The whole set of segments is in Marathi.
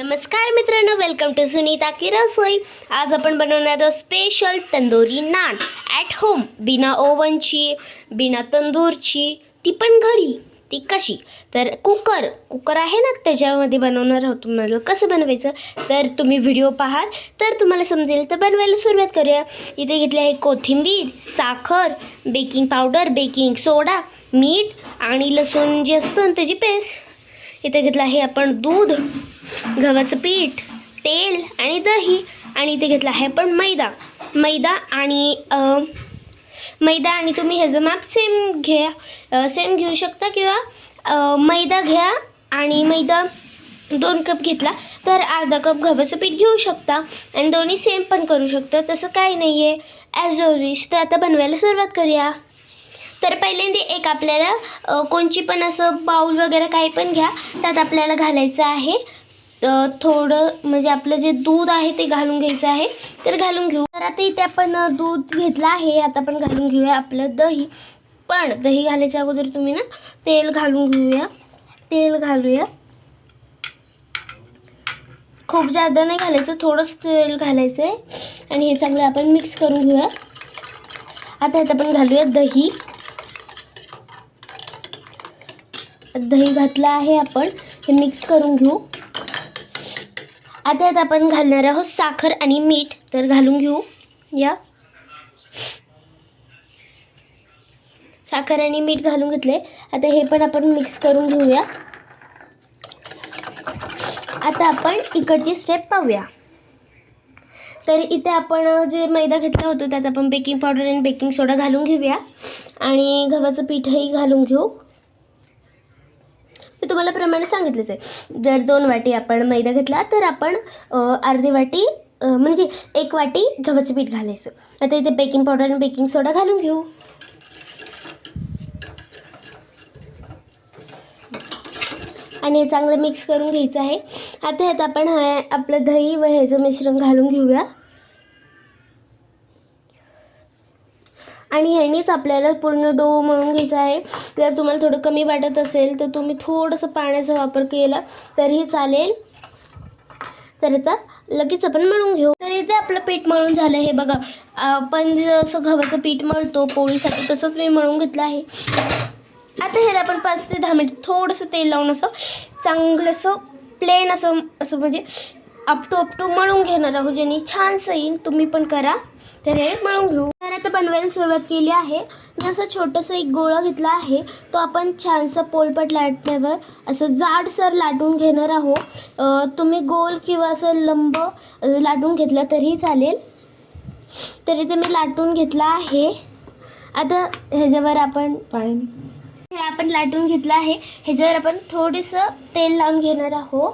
नमस्कार मित्रांनो वेलकम टू सुनीता की रसोई आज आपण बनवणार आहोत special tandoori naan. At home बिना ओव्हनची बिना तंदूरची ती पण घरी ती कशी? तर कुकर कुकर आहे ना त्याच्यामध्ये बनवणार आहोत तुम्हाला. कसं बनवायचं? तर तुम्ही व्हिडिओ पाहाल. तर तुम्हाला समजेल तर बनवायला सुरुवात करूया. इथे घेतले आहे कोथिंबीर साखर बेकिंग पावडर बेकिंग सोडा मीठ आणि लसूण जे असतो ना त्याची पेस्ट इथे घेतलं आहे आपण दूध गव्हाचं पीठ तेल आणि दही. आणि इथे घेतलं आहे आपण मैदा. मैदा आणि मैदा आणि तुम्ही ह्याचं माप सेम घ्या. सेम घेऊ शकता किंवा मैदा घ्या आणि मैदा दोन कप घेतला तर अर्धा कप गव्हाचं पीठ घेऊ शकता. आणि दोन्ही सेम पण करू शकता. तसं काही नाही आहे ॲज अ तर आता बनवायला सुरुवात करूया. तर पहिल्यांदा एक आपल्याला कोणची पण असं बाऊल वगैरे काही पण घ्या त्यात आपल्याला घालायचं आहे. थोडं म्हणजे आपलं जे दूध आहे ते घालून घ्यायचं आहे. तर घालून घेऊ. तर आता इथे आपण दूध घेतलं आहे. आता आपण घालून घेऊया आपलं दही. पण दही घालायच्या अगोदर तुम्ही ना तेल घालून घेऊया. तेल घालूया. खूप जादा नाही घालायचं थोडंच तेल घालायचं आहे आणि हे चांगलं आपण मिक्स करून घेऊया. आता यात आपण घालूया दही. दही घातलं आहे आपण. हे मिक्स करून घेऊ. आता यात आपण घालणार आहोत साखर आणि मीठ. तर घालून घेऊ. या. साखर आणि मीठ घालून घेतले आता हे पण आपण मिक्स करून घेऊया. आता आपण इकडची स्टेप पाहूया. तर इथे आपण जे मैदा घेतला होता त्यात आपण बेकिंग पावडर आणि बेकिंग सोडा घालून घेऊया. आणि गव्हाचं पीठही घालून घेऊ. मी तुम्हाला प्रमाणे सांगितलंच आहे. जर दोन वाटी आपण मैदा घेतला तर आपण अर्धी वाटी म्हणजे एक वाटी गव्हाचं पीठ घालायचं. आता इथे बेकिंग पावडर आणि बेकिंग सोडा घालून घेऊ. आणि हे चांगलं मिक्स करून घ्यायचं आहे. आता ह्यात आपण हा आपलं दही व ह्याचं मिश्रण घालून घेऊया. आणि ह्यानीच आपल्याला पूर्ण डो मळून घ्यायचा आहे. जर तुम्हाला थोडं कमी वाटत असेल तर तुम्ही थोडंसं पाण्याचा वापर केला तरीही चालेल. तर आता लगेच आपण मळून घेऊ. तर इथे आपलं पीठ मळून झालं आहे बघा आपण जसं गव्हाचं पीठ मळतो पोळीसाठी तसंच मी मळून घेतलं आहे. आता ह्याला आपण पाच ते दहा मिनिट थोडंसं तेल लावून असं चांगलं असं प्लेन असं असं म्हणजे अपटू अपटू मळून घेणार आहोत. ज्यांनी छानसं येईल तुम्ही पण करा. तर हे मळून घेऊ. आता बनवायला सुरुवात केली आहे. जसं छोटंसं एक गोळा घेतला आहे. तो आपण छानसं पोलपट लाटण्यावर असं जाडसर लाटून घेणार आहोत. तुम्ही गोल किंवा असं लंब लाटून घेतला तरीही चालेल. तरी ते मी लाटून घेतला आहे. आता ह्याच्यावर आपण हे आपण लाटून घेतलं आहे. ह्याच्यावर आपण थोडंसं तेल लावून घेणार आहोत.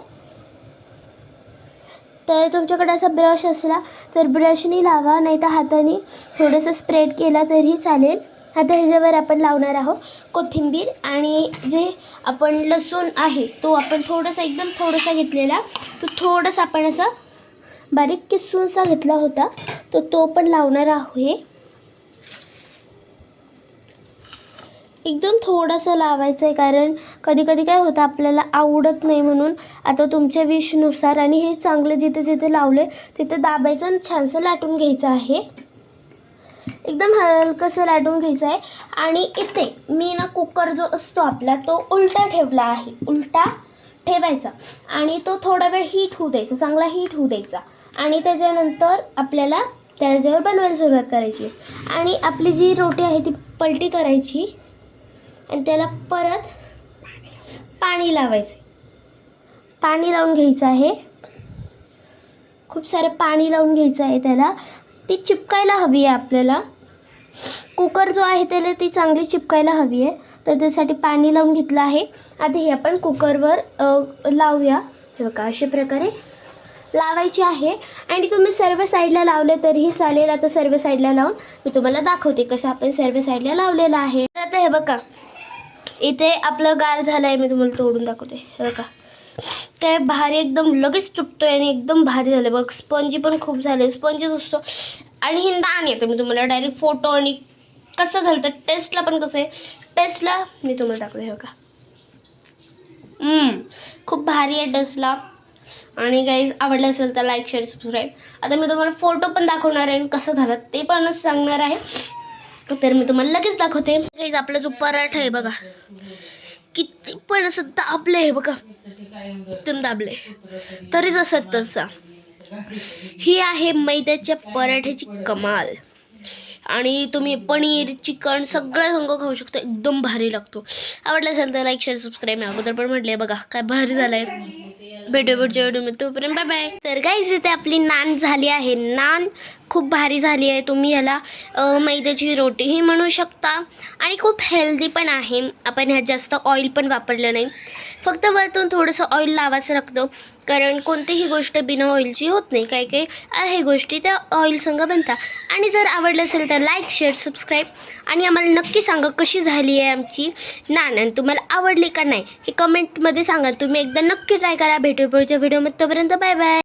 तर तुमच्याकडे असा ब्रश असला तर ब्रशनी लावा नाही तर हाताने थोडंसं स्प्रेड केला तरीही चालेल. आता ह्याच्यावर आपण लावणार आहोत कोथिंबीर आणि जे आपण लसूण आहे तो आपण थोडासा एकदम थोडासा घेतलेला. तो थोडंसं आपण असा बारीक किसूनसा घेतला होता तो तो पण लावणार आहे एकदम थोडंसं लावायचं आहे कारण कधी कधी काय होतं आपल्याला आवडत नाही म्हणून. आता तुमच्या विषनुसार आणि हे चांगलं जिथे जिथे लावले तिथे दाबायचं आणि छानसं लाटून घ्यायचं आहे. एकदम हलकंसं लाटून घ्यायचं आहे. आणि इथे मी ना कुकर जो असतो आपला तो उलटा ठेवला आहे. उलटा ठेवायचा. आणि तो थोडा वेळ हीट होऊ द्यायचा चांगला हीट होऊ द्यायचा. आणि त्याच्यानंतर आपल्याला त्याच्यावर बनवायला सुरुवात करायची. आणि आपली जी रोटी आहे ती पलटी करायची. आणि त्याला परत पाणी लावायचं. पाणी लावून घ्यायचं आहे. खूप सारं पाणी लावून घ्यायचं आहे त्याला. ती चिपकायला हवी आहे आपल्याला. कुकर जो आहे त्याला ती चांगली चिपकायला हवी आहे. तर त्यासाठी पाणी लावून घेतलं आहे. आता हे आपण कुकरवर लावूया. हे बघा अशा प्रकारे लावायची आहे. आणि तुम्ही सर्व साईडला लावले तरीही चालेल. आता सर्व साईडला लावून मी तुम्हाला दाखवते कसं आपण सर्व साईडला लावलेलं आहे. तर आता हे बघा इथे आपलं गार झालं आहे मी तुम्हाला तोडून दाखवते. बघा. काय भारी एकदम लगेच तुटतोय आणि एकदम भारी झालं बघ स्पंजी पण खूप झाले स्पंजीच असतो. आणि ही नान येतं मी तुम्हाला डायरेक्ट फोटो आणि कसं झालं तर टेस्टला पण कसं आहे? टेस्टला मी तुम्हाला दाखवते हे बघा. खूप भारी आहे टेस्टला आणि गाईज आवडलं असेल तर लाईक शेअर सबस्क्राईब आता मी तुम्हाला फोटो पण दाखवणार आहे आणि कसं झालं ते पण सांगणार आहे. तर मी तुम्हाला लगेच दाखवते. गाईज आपला जो पराठा आहे बघा. किती पण असं दाबले आहे बघा. एकदम दाबले तरीच असत तसा. ही आहे मैद्याच्या पराठ्याची कमाल. आणि तुम्ही पनीर चिकन सगळं संग खाऊ शकता. एकदम भारी लागतो. आवडलं असेल तर लाईक शेअर सबस्क्राईब मी अगोदर पण म्हटले बघा काय भारी झालंय. भेटू पुढच्या व्हिडिओ तोपर्यंत बाय बाय तर गाईज इथे आपली नान झाली आहे. नान खूप भारी झाली आहे तुम्ही ह्याला मैद्याची रोटीही म्हणू शकता. आणि खूप हेल्दी पण आहे. आपण ह्यात जास्त ऑइल पण वापरलं नाही. फक्त वरतून थोडंसं ऑइल लावायचं लागतं कारण कोणतीही गोष्ट बिना ऑइलची होत नाही. काही काही आहे गोष्टी त्या ऑइलसंग बनतात आणि जर आवडलं असेल तर लाईक शेअर सबस्क्राईब आणि आम्हाला नक्की सांगा कशी झाली आहे आमची नान. आणि तुम्हाला आवडली का नाही हे कमेंटमध्ये सांगा. तुम्ही एकदा नक्की ट्राय करा. भेटू पुढच्या व्हिडिओमध्ये तोपर्यंत बाय बाय